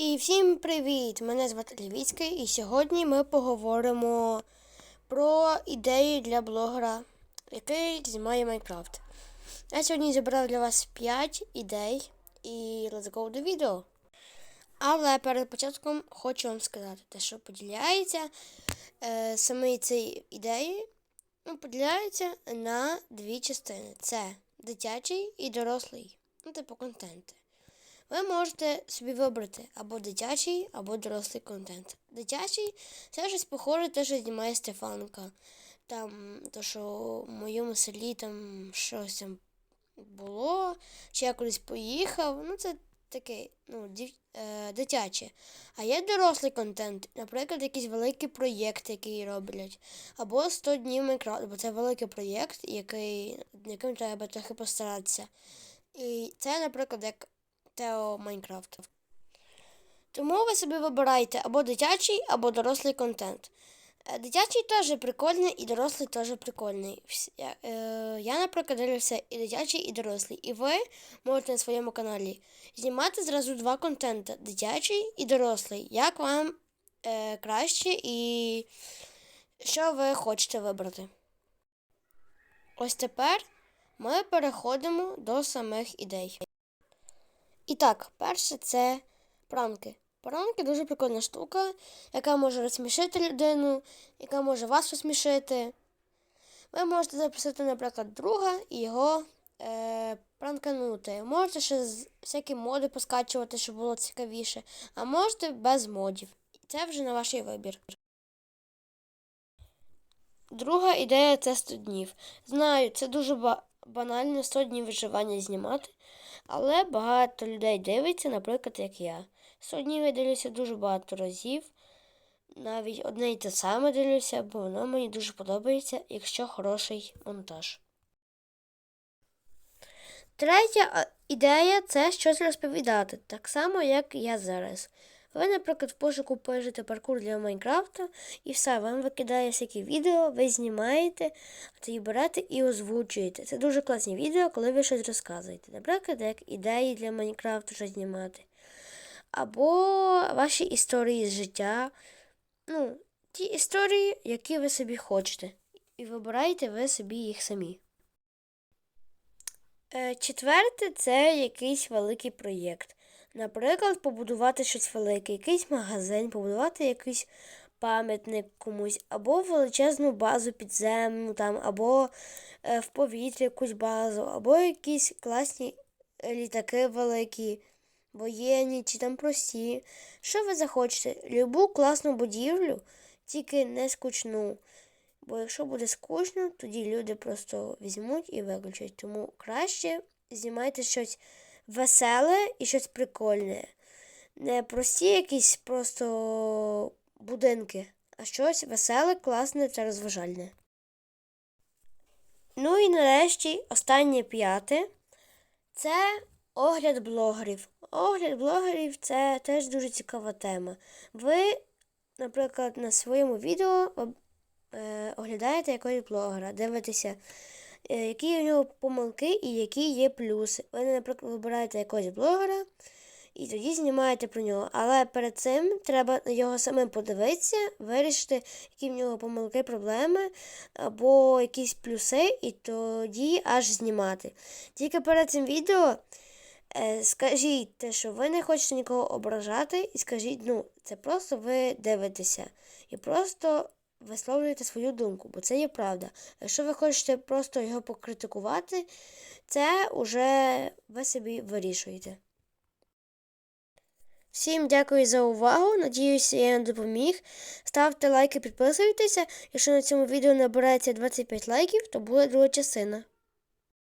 І всім привіт! Мене звати Лівіцький, і сьогодні ми поговоримо про ідеї для блогера, який знімає Майнкрафт. Я сьогодні зібрав для вас 5 ідей і let's go до відео. Але перед початком хочу вам сказати, те, що поділяється е, саме ці ідеї, ну, поділяються на дві частини: це дитячий і дорослий, ну, типу контенти. Ви можете собі вибрати або дитячий, або дорослий контент. Дитячий це щось похоже, те, що знімає Стефанка. Там, то, що в моєму селі там щось там було, чи я кудись поїхав. Ну, це таке, ну, дів, е, дитяче. А є дорослий контент, наприклад, якийсь великий проєкт, який роблять. Або 100 днів Майнкрафт, бо це великий проєкт, який, яким треба трохи постаратися. І це, наприклад, як Тео Майнкрафт. Тому ви собі вибираєте або дитячий, або дорослий контент. Е, Дитячий теж прикольний, і дорослий теж прикольний. Я, е, я, наприклад, дивлюся і дитячий, і дорослий. І ви можете на своєму каналі знімати зразу два контенти: дитячий і дорослий. Як вам е, краще і що ви хочете вибрати? Ось тепер ми переходимо до самих ідей. І так, перше це пранки. Пранки дуже прикольна штука, яка може розсмішити людину, яка може вас розсмішити. Ви можете запросити, наприклад, друга і його е, пранканути. Можете ще з- всякі моди поскачувати, щоб було цікавіше, а можете без модів. Це вже на ваш вибір. Друга ідея це 100 днів. Знаю, це дуже ба- банально 100 днів виживання знімати, але багато людей дивиться, наприклад, як я. 100 днів я дивлюся дуже багато разів. Навіть одне й те саме дивлюся, бо воно мені дуже подобається, якщо хороший монтаж. Третя ідея це щось розповідати, так само, як я зараз. Ви, наприклад, в пошуку пишете паркур для Майнкрафта, і все, вам викидає всякі відео, ви знімаєте, тоді берете і озвучуєте. Це дуже класні відео, коли ви щось розказуєте. Наприклад, як ідеї для Майнкрафту щось знімати. Або ваші історії з життя. Ну, ті історії, які ви собі хочете. І вибираєте ви собі їх самі. Е, Четверте це якийсь великий проєкт. Наприклад, побудувати щось велике, якийсь магазин, побудувати якийсь пам'ятник комусь, або величезну базу підземну, там, або е, в повітрі якусь базу, або якісь класні е, літаки великі, воєнні чи там прості. Що ви захочете? Любу класну будівлю, тільки не скучну. Бо якщо буде скучно, тоді люди просто візьмуть і виключать. Тому краще знімайте щось веселе і щось прикольне. Не прості якісь просто будинки, а щось веселе, класне та розважальне. Ну і нарешті останнє п'яте це огляд блогерів. Огляд блогерів це теж дуже цікава тема. Ви, наприклад, на своєму відео е, оглядаєте якогось блогера, дивитеся, які у нього помилки і які є плюси. Ви, наприклад, вибираєте якогось блогера і тоді знімаєте про нього. Але перед цим треба його самим подивитися, вирішити, які в нього помилки, проблеми або якісь плюси, і тоді аж знімати. Тільки перед цим відео. Е, скажіть те, що ви не хочете нікого ображати, і скажіть, ну, це просто ви дивитеся і просто висловлюєте свою думку, бо це є правда. Якщо ви хочете просто його покритикувати, це уже ви собі вирішуєте. Всім дякую за увагу. Надіюся, я вам допоміг. Ставте лайки, підписуйтеся. Якщо на цьому відео набирається 25 лайків, то буде друга частина.